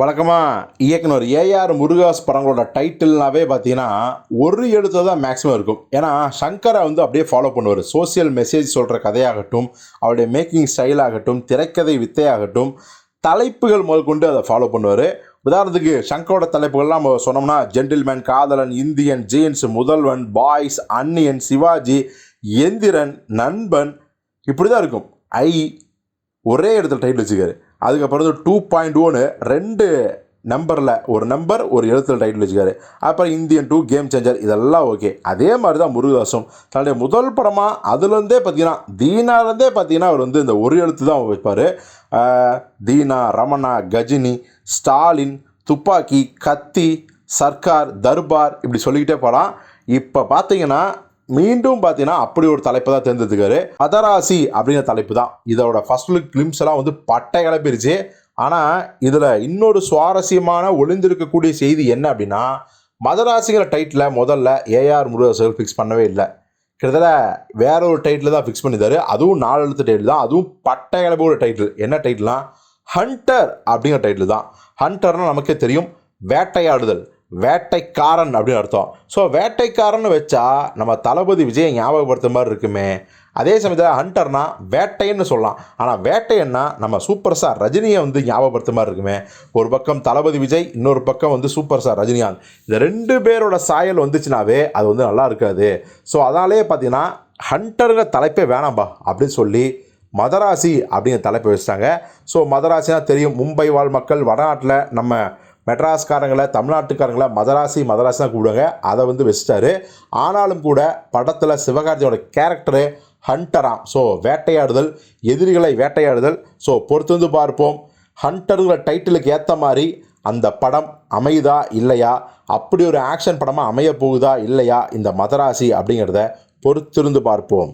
வழக்கமாக இயக்குனர் ஏஆர் முருகாஸ் படங்களோட டைட்டில்னாவே பார்த்தீங்கன்னா ஒரு எழுத்து தான் மேக்ஸிமம் இருக்கும். ஏன்னா சங்கரை வந்து அப்படியே ஃபாலோ பண்ணுவார். சோஷியல் மெசேஜ் சொல்கிற கதையாகட்டும் அவருடைய மேக்கிங் ஸ்டைல் ஆகட்டும் திரைக்கதை வித்தையாகட்டும் தலைப்புகள் முதல் கொண்டு அதை ஃபாலோ பண்ணுவார். உதாரணத்துக்கு சங்கரோட தலைப்புகள்லாம் நம்ம சொன்னோம்னா Gentleman Kadhalan Indian Jeans Mudhalvan Boys Anniyan Sivaji Enthiran Nanban இப்படி தான் இருக்கும். ஐ ஒரே இடத்துல டைட்டில் வச்சுக்காரு அதுக்கப்புறம் வந்து டூ பாயிண்ட் ஒன்று ரெண்டு நம்பரில் ஒரு நம்பர் ஒரு எழுத்துல டைட்டில் வச்சுக்காரு அப்புறம் இந்தியன் டூ கேம் சேஞ்சர் இதெல்லாம் ஓகே அதே மாதிரி தான் முருகதாசும். தன்னுடைய முதல் படமாக அதுலேருந்தே பார்த்தீங்கன்னா தீனாலேருந்தே பார்த்தீங்கன்னா அவர் வந்து இந்த ஒரு எழுத்து தான் வைப்பார் தீனா ரமணா கஜினி ஸ்டாலின் துப்பாக்கி கத்தி சர்க்கார் தர்பார் இப்படி சொல்லிக்கிட்டே போகலாம் இப்போ பார்த்தீங்கன்னா மீண்டும் பார்த்தீங்கன்னா அப்படி ஒரு தலைப்பை தான் தேர்ந்தெடுத்துக்காரு மதராசி அப்படிங்கிற தலைப்பு தான் இதோட ஃபர்ஸ்ட் லுக் கிளிம்ஸ் எல்லாம் வந்து பட்டை கிளப்பிருச்சு. ஆனால் இதில் இன்னொரு சுவாரஸ்யமான ஒளிந்திருக்கக்கூடிய செய்தி என்ன அப்படின்னா மதராசிங்கிற டைட்டில் முதல்ல ஏஆர் முருகேசன் ஃபிக்ஸ் பண்ணவே இல்லை. கிட்டத்தட்ட வேற ஒரு டைட்டில் தான் ஃபிக்ஸ் பண்ணியிருந்தாரு. அதுவும் நாலு எழுத்து டைட்டில் தான். அதுவும் பட்டை கிளப்போட ஒரு டைட்டில் என்ன டைட்டில்னா ஹண்டர் அப்படிங்கிற டைட்டில் தான். ஹண்டர்னால் நமக்கே தெரியும். வேட்டையாடுதல். வேட்டைக்காரன் அப்படின்னு அர்த்தம். ஸோ வேட்டைக்காரன் வச்சா நம்ம தளபதி விஜயை ஞாபகப்படுத்துற மாதிரி இருக்குமே. அதே சமயத்தில் ஹண்டர்னா வேட்டைன்னு சொல்லலாம். ஆனால் வேட்டைன்னா நம்ம சூப்பர் ஸ்டார் ரஜினியை வந்து ஞாபகப்படுத்த மாதிரி இருக்குமே. ஒரு பக்கம் தளபதி விஜய் இன்னொரு பக்கம் வந்து சூப்பர் ஸ்டார் ரஜினிகாந்த். இந்த ரெண்டு பேரோட சாயல் வந்துச்சுனாவே அது வந்து நல்லா இருக்காது. ஸோ அதனாலே பார்த்தீங்கன்னா ஹண்டருங்கிற தலைப்பே வேணாம்பா அப்படின்னு சொல்லி மதராசி அப்படிங்கிற தலைப்பை வச்சுட்டாங்க. ஸோ மதராசினா தெரியும் மும்பை வாழ் மக்கள் வடநாட்டில் நம்ம மெட்ராஸ்காரங்களை தமிழ்நாட்டுக்காரங்களை மதராசி மதராசி தான் கூப்பிடுவாங்க. அதை வந்து வச்சுட்டாரு. ஆனாலும் கூட படத்தில் சிவகார்த்தியோட கேரக்டரு ஹண்டராம் ஸோ வேட்டையாடுதல் எதிரிகளை வேட்டையாடுதல். ஸோ பொறுத்து வந்து பார்ப்போம். ஹண்டருங்கிற டைட்டிலுக்கு ஏற்ற மாதிரி அந்த படம் அமையுதா இல்லையா? அப்படி ஒரு ஆக்ஷன் படமாக அமைய போகுதா இல்லையா? இந்த மதராசி அப்படிங்கிறத பொறுத்திருந்து பார்ப்போம்.